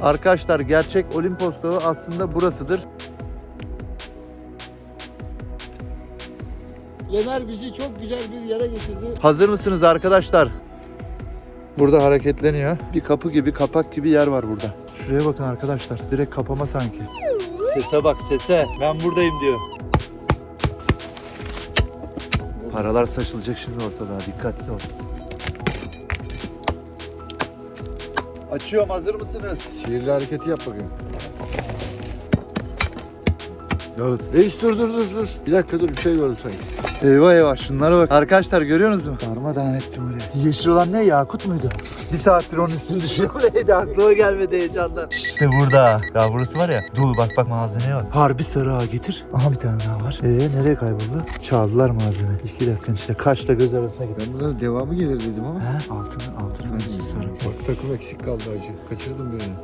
Arkadaşlar gerçek Olimpos Dağı aslında burasıdır. Yener bizi çok güzel bir yere getirdi. Hazır mısınız arkadaşlar? Burada hareketleniyor. Bir kapı gibi, kapak gibi yer var burada. Şuraya bakın arkadaşlar. Direkt kapama sanki. Sese bak sese. Ben buradayım diyor. Paralar saçılacak şimdi ortada. Dikkatli ol. Açıyorum. Hazır mısınız? Sihirli hareketi yap bakayım. Evet. Reis dur dur dur dur. Bir dakika dur bir şey gördüm sanki. Eyvah eyvah şunlara bak. Arkadaşlar görüyorsunuz mu? Darmadağın ettim oraya. Yeşil olan ne? Yakut muydu? Bir saattir onun ismini düşünüyorum. Neydi aklıma gelmedi heyecandan. İşte burada. Ya burası var ya. Dur bak bak malzemeye bak. Harbi sarı ağa getir. Aha bir tane daha var. Ee nereye kayboldu? Çaldılar malzeme. İki dakika içinde kaşla göz arasına gitti. Ben bunların devamı gelir dedim ama. He altını altını takım eksik kaldı acı. Kaçırdım birini.